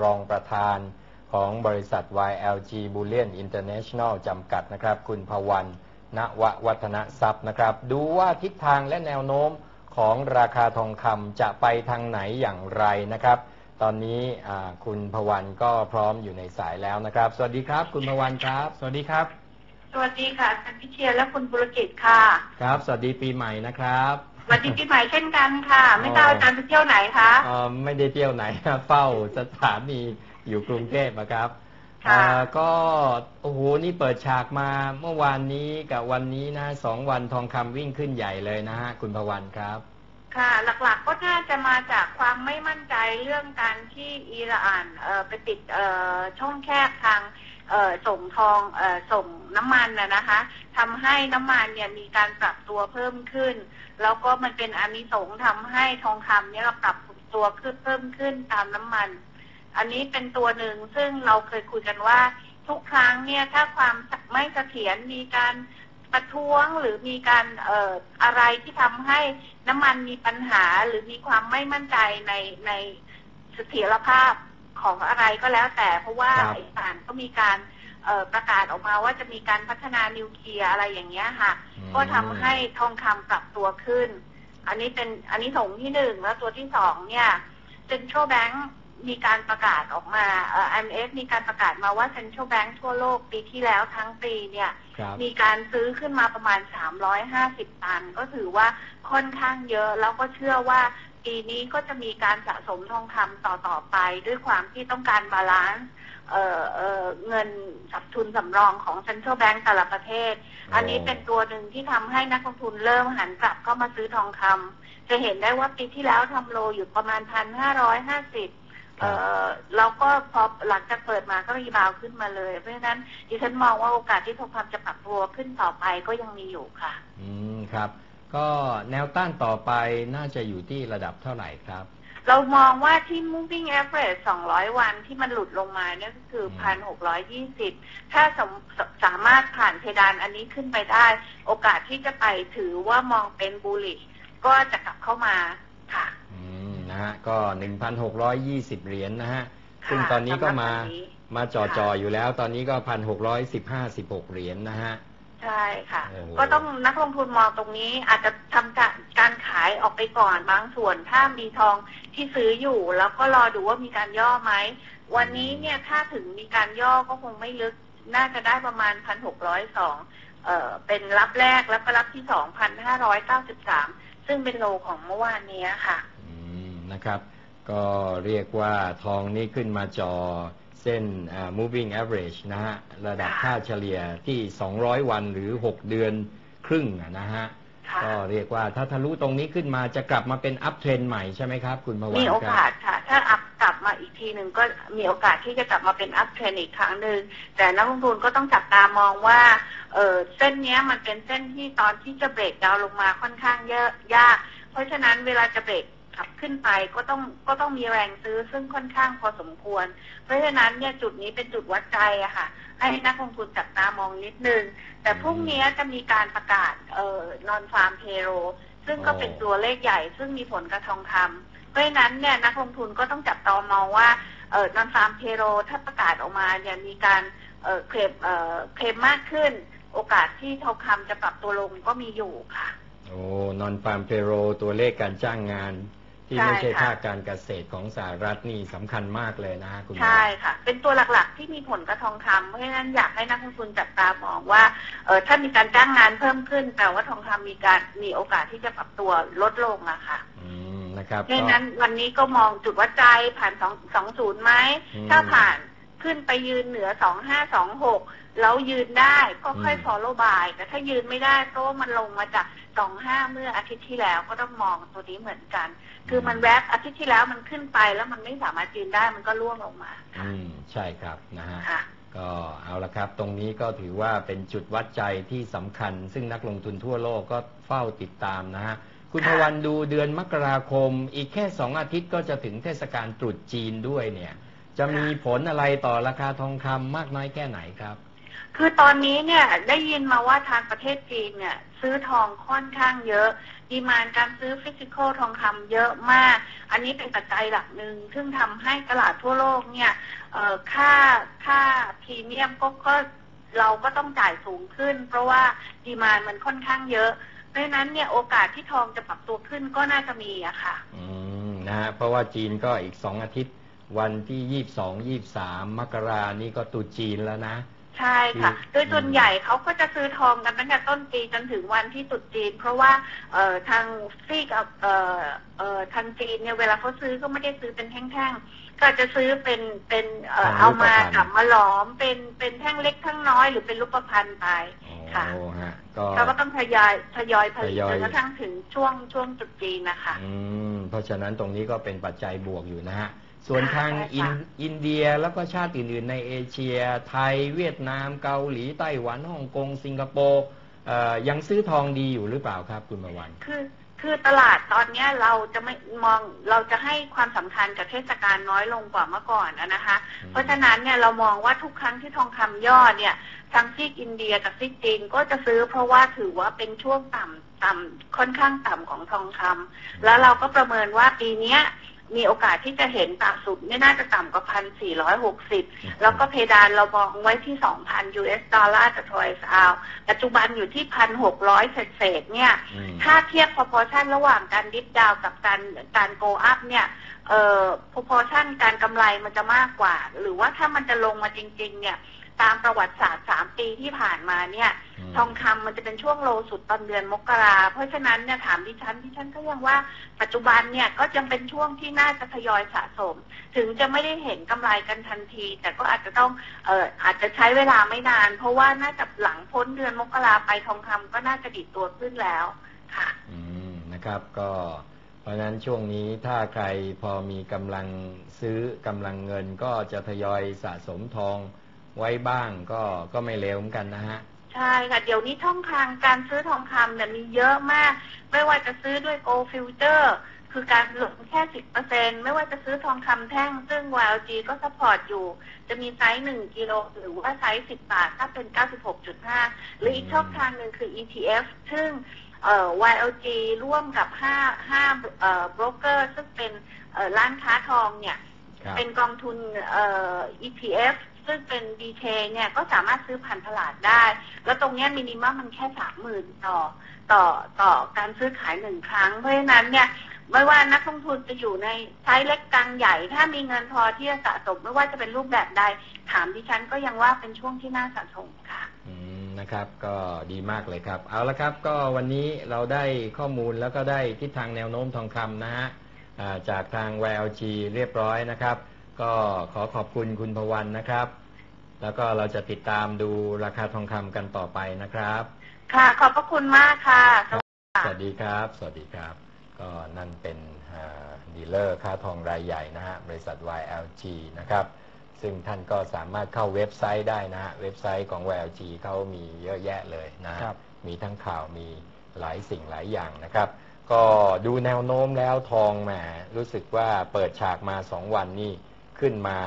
รองประธานของบริษัท YLG Bullion International จำกัดนะครับ คุณพวันณววัฒนทรัพย์นะครับ ดูว่าทิศทางและแนวโน้มของราคาทองคำจะไปทางไหนอย่างไรนะครับ ตอนนี้อ่าคุณพวันก็พร้อมอยู่ในสายแล้วนะครับ สวัสดีครับ คุณพวันครับ สวัสดีครับ สวัสดีค่ะอาจารย์พิเชียรและคุณบุรกิจค่ะ ครับ สวัสดีปีใหม่นะครับ สวัสดีปีใหม่เช่นกันค่ะ ไม่ทราบอาจารย์ไปเที่ยวไหนคะเอ่อไม่ได้เที่ยวไหนเฝ้าสถานีอยู่กรุงเทพอะครับค่ะเอ่อก็โอ้โหนี่เปิดฉากมาเมื่อวานนี้กับวันนี้นะสองวันทองคำวิ่งขึ้นใหญ่เลยนะฮะคุณพวันครับ ค่ะ หลักๆก็น่าจะมาจากความไม่มั่นใจเรื่องการที่อิหร่านเอ่อไปติดเอ่อช่องแคบทางเอ่อ ส่งทองอส่งน้ำมันนะนะคะทำให้น้ำมันเนี่ยมีการปรับตัวเพิ่มขึ้น แล้วก็มันเป็นอานิสงส์ทำให้ทองคำเนี่ยเราปรับตัวขึ้นเพิ่มขึ้นตามน้ำมัน อันนี้เป็นตัวหนึ่งซึ่งเราเคยคุยกันว่า ทุกครั้งเนี่ยถ้าความไม่เสถียรมีการประท้วงหรือมีการเอ่ออะไรที่ทำให้น้ำมันมีปัญหาหรือมีความไม่มั่นใจในในเสถียรภาพ ของอะไรก็แล้วแต่ เพราะว่าครับอิสานก็มีการเอ่อประกาศออกมาว่าจะมีการพัฒนานิวเคลียร์อะไรอย่างเงี้ยค่ะ อืม ก็ทำให้ทองคำปรับตัวขึ้น อันนี้เป็นอันนี้สงส์ที่หนึ่งแล้วตัวที่สองเนี่ย Central Bank มีการประกาศออกมาเอ่อ IMF มีการประกาศมาว่า Central Bank ทั่วโลกปีที่แล้วทั้งปีเนี่ย ครับ มีการซื้อขึ้นมาประมาณ 350 ตัน ก็ถือว่าค่อนข้างเยอะ แล้วก็เชื่อว่า ปีนี้ก็จะมีการสะสมทองคำต่อต่อไป ด้วยความที่ต้องการบาลานซ์เอ่อเอ่อเงินสับทุนสำรองของ Central Bank แต่ละประเทศ อันนี้เป็นตัวหนึ่งที่ทำให้นักลงทุนเริ่มหันกลับเข้ามาซื้อทองคำจะเห็นได้ว่าปีที่แล้วทำโลอยู่ประมาณพันห้าร้อยห้าสิบเอ่อแล้วก็พอหลังจากเปิดมาก็รีบาวด์ขึ้นมาเลย เพราะฉะนั้นดิฉันมองว่าโอกาสที่ทองคำจะปรับตัวขึ้นต่อไปก็ยังมีอยู่ค่ะ อืมครับ ก็แนวต้านต่อไปน่าจะอยู่ที่ระดับเท่าไหร่ครับ เรามองว่าที่ moving average 200 วันที่มันหลุดลงมาเนี่ยก็คือ 1,620 ถ้าสมสามารถผ่านเพดานอันนี้ขึ้นไปได้ โอกาสที่จะไปถือว่ามองเป็น bullish ก็จะกลับเข้ามาค่ะ อืมนะฮะก็ 1,620 เหรียญนะฮะค่ะซึ่งตอนนี้ก็มาสำหรับวันนี้มาจ่อค่ะจออยู่แล้ว ตอนนี้ก็ 1,615 16 เหรียญนะฮะ ใช่ค่ะโอ้โหก็ต้องนักลงทุนมองตรงนี้อาจจะทำการการขายออกไปก่อนบางส่วนถ้ามีทองที่ซื้ออยู่ แล้วก็รอดูว่ามีการย่อไหม วันนี้เนี่ยถ้าถึงมีการย่อก็คงไม่ลึก น่าจะได้ประมาณพันหกร้อยสองเอ่อเป็นรับแรกแล้วก็รับที่สองพันห้าร้อยเก้าสิบสามซึ่งเป็นโลของเมื่อวานนี้ค่ะ อืมนะครับ ก็เรียกว่าทองนี้ขึ้นมาจอ เส้นอ่า moving average นะฮะ ระดับค่ะค่าเฉลี่ยที่ 200 วันหรือ 6 เดือนครึ่งอะนะฮะค่ะก็เรียกว่าถ้าทะลุตรงนี้ขึ้นมาจะกลับมาเป็นอัพเทรนใหม่ใช่ไหมครับ คุณพวันมีโอครับกาสค่ะ ถ้าอัพกลับมาอีกทีหนึ่งก็มีโอกาสที่จะกลับมาเป็นอัพเทรนอีกครั้งหนึ่งแต่นักลงทุนก็ต้องจับตามองว่าเออเส้นเนี้ยมันเป็นเส้นที่ตอนที่จะเบรกดาวน์ลงมาค่อนข้างเยอะยาก เพราะฉะนั้นเวลาจะเบรก ขับขึ้นไปก็ต้องก็ต้องมีแรงซื้อซึ่งค่อนข้างพอสมควร เพราะฉะนั้นเนี่ยจุดนี้เป็นจุดวัดใจอะค่ะ ให้นักลงทุนจับตามองนิดนึง แต่พรุ่งนี้จะมีการประกาศเอ่อนอนฟาร์มเพโรซึ่งก็เป็นตัวเลขใหญ่ ซึ่งมีผลกระทองคำเพราะฉะนั้นเนี่ยนักลงทุนก็ต้องจับตามองว่าเอ่อนอนฟาร์มเพโรถ้าประกาศออกมาเนี่ยมีการเอ่อเคลมเอ่อเคลมมากขึ้น โอกาสที่ทองคำจะปรับตัวลงก็มีอยู่ค่ะโอ้นอนฟาร์มเพโรตัวเลขการจ้างงาน ที่ใช่ไม่ใช่ค่ะ ภาคการเกษตรของสหรัฐนี่สำคัญมากเลยนะฮะคุณหมอ ใช่ค่ะ เป็นตัวหลักๆที่มีผลกระทองคำเพราะฉะนั้นอยากให้นักลงทุนจับตามองว่าเออถ้ามีการจ้างงานเพิ่มขึ้นแปลว่าทองคำมีการมีโอกาสที่จะปรับตัวลดลงอะค่ะอืมนะครับเพราะฉะนั้นวันนี้ก็มองจุดวัดใจผ่านสองสองศูนย์ไหมอืม ถ้าผ่าน ขึ้นไปยืนเหนือสองห้าสองหกแล้วยืนได้ก็ค่อยอืม follow by แต่ถ้ายืนไม่ได้เพราะว่ามันลงมาจากสองห้าเมื่ออาทิตย์ที่แล้วก็ต้องมองตัวนี้เหมือนกัน คือมันแวบอาทิตย์ที่แล้วมันขึ้นไปแล้วมันไม่สามารถยืนได้มันก็ร่วงลงมาค่ะอืมใช่ครับนะฮะค่ะก็เอาละครับ ตรงนี้ก็ถือว่าเป็นจุดวัดใจที่สำคัญ ซึ่งนักลงทุนทั่วโลกก็เฝ้าติดตามนะฮะคุณพค่ะวันดูเดือนมกราคม อีกแค่สองอาทิตย์ก็จะถึงเทศกาลตรุษจีนด้วยเนี่ย จะมีผลอะไรต่อราคาทองคำมากน้อยแค่ไหนครับ คือตอนนี้เนี่ยได้ยินมาว่าทางประเทศจีนเนี่ย ซื้อทองค่อนข้างเยอะ ดีมานการซื้อฟิสิกอลทองคำเยอะมาก อันนี้เป็นปัจจัยหลักหนึ่งซึ่งทำให้ตลาดทั่วโลกเนี่ยเอ่อค่าค่าพรีเมียมก็ก็เราก็ต้องจ่ายสูงขึ้น เพราะว่าดีมานมันค่อนข้างเยอะเพราะฉะนั้นเนี่ยโอกาสที่ทองจะปรับตัวขึ้นก็น่าจะมีอะค่ะ อืมนะฮะเพราะว่าจีนก็อีกสองอาทิตย์ วันที่ยี่สองยี่สามมกรานี่ก็ตรุษจีนแล้วนะ ใช่ค่ะอืมโดยส่วนใหญ่เขาก็จะซื้อทองกันตั้งแต่ต้นปีจนถึงวันที่ตรุษจีน เพราะว่าเอ่อทางซีกเอ่อเอ่อทางจีนเนี่ยเวลาเขาซื้อก็ไม่ได้ซื้อเป็นแท่งๆ ก็จะซื้อเป็นเป็นเอ่อทางเอามารูปพรรณกลับมาหลอมเป็นเป็นแท่งเล็กแท่งน้อยหรือเป็นรูปพรรณไปค่ะโอ้ฮะก็เราก็ต้องทยอยทยอยผลิตทยอยจนกระทั่งถึงช่วงช่วงตรุษจีนนะคะ อืม เพราะฉะนั้นตรงนี้ก็เป็นปัจจัยบวกอยู่นะฮะ ส่วนค่ะทางใช่ค่ะอินอินเดียแล้วก็ชาติอื่นๆในเอเชีย ไทยเวียดนามเกาหลีไต้หวันฮ่องกงสิงคโปร์เอ่อยังซื้อทองดีอยู่หรือเปล่าครับคุณมาวันคือคือตลาดตอนเนี้ยเราจะไม่มองเราจะให้ความสำคัญกับเทศกาลน้อยลงกว่าเมื่อก่อนนะนะคะอืมเพราะฉะนั้นเนี่ยเรามองว่าทุกครั้งที่ทองคำย่อเนี่ยทางซีกอินเดียกับซีกจีนก็จะซื้อเพราะว่าถือว่าเป็นช่วงต่ำต่ำค่อนข้างต่ำของทองคำแล้วเราก็ประเมินว่าปีเนี้ย มีโอกาสที่จะเห็นต่ำสุดไม่น่าจะต่ำกว่าพันสี่ร้อยหกสิบแล้วก็เพดานเรามองไว้ที่2,000 US ดอลลาร์ต่อทรอยส์เอาปัจจุบันอยู่ที่1,600เศษๆเนี่ยอืมถ้าเทียบ proportion ระหว่างการดิฟดาวกับการการ go up เนี่ยเอ่อ proportion การกำไรมันจะมากกว่า หรือว่าถ้ามันจะลงมาจริง ๆ เนี่ย ตามประวัติศาสตร์3ปีที่ผ่านมาเนี่ยมทองคำมันจะเป็นช่วงโลสุดตอนเดือนมกรา เพราะฉะนั้นเนี่ยถามดิฉันดิฉันก็ยังว่าปัจจุบันเนี่ยก็ยังเป็นช่วงที่น่าจะทยอยสะสม ถึงจะไม่ได้เห็นกำไรกันทันที แต่ก็อาจจะต้องเอ่ออาจจะใช้เวลาไม่นาน เพราะว่าน่าจะหลังพ้นเดือนมกราไปทองคำก็น่าจะดิดตัวขึ้นแล้วค่ะ อืมนะครับก็เพราะฉะนั้นช่วงนี้ถ้าใครพอมีกำลังซื้อกำลังเงินก็จะทยอยสะสมทอง ไว้บ้างก็ก็ไม่เลวเหมือนกันนะฮะใช่ค่ะ เดี๋ยวนี้ช่องทางการซื้อทองคำเนี่ยมีเยอะมาก ไม่ว่าจะซื้อด้วย Gold Future คือการลงแค่สิบเปอร์เซ็นไม่ว่าจะซื้อทองคำแท่ง ซึ่ง YLG ก็สปอร์ตอยู่ จะมีไซส์หนึ่งกิโลหรือว่าไซส์สิบบาท ถ้าเป็นเก้าสิบหกจุดห้าหรืออีกช่องทางหนึ่งคือ ETF ซึ่งเอ่อ YLG ร่วมกับห้าห้าเอ่อ broker ซึ่งเป็นเอ่อร้านค้าทองเนี่ยครับเป็นกองทุนเอ่อ ETF ซึ่งเป็น DK เนี่ยก็สามารถซื้อผ่านตลาดได้ แล้วตรงเนี้ยมินิมัมมันแค่สามหมื่นต่อต่อต่อการซื้อขายหนึ่งครั้ง เพราะฉะนั้นเนี่ยไม่ว่านักลงทุนจะอยู่ในไซส์เล็กกลางใหญ่ ถ้ามีเงินพอที่จะสะสมไม่ว่าจะเป็นรูปแบบใด ถามดิฉันก็ยังว่าเป็นช่วงที่น่าสะสมค่ะนะครับก็ดีมากเลยครับ เอาละครับก็วันนี้เราได้ข้อมูลแล้วก็ได้ทิศทางแนวโน้มทองคำนะฮะจากทาง YLG เรียบร้อยนะครับ ก็ขอขอบคุณคุณพวันนะครับ แล้วก็เราจะติดตามดูราคาทองคำกันต่อไปนะครับ ค่ะ ขอบพระคุณมากค่ะ สวัสดีค่ะสวัสดีครับ สวัสดีครับ ก็นั่นเป็นอ่าดีลเลอร์ค้าทองรายใหญ่นะฮะ บริษัท YLG นะครับ ซึ่งท่านก็สามารถเข้าเว็บไซต์ได้นะฮะ เว็บไซต์ของ YLG เขามีเยอะแยะเลยนะฮะครับมีทั้งข่าวมีหลายสิ่งหลายอย่างนะครับ ก็ดูแนวโน้มแล้วทองแหมรู้สึกว่าเปิดฉากมาสองวันนี่ ขึ้นมา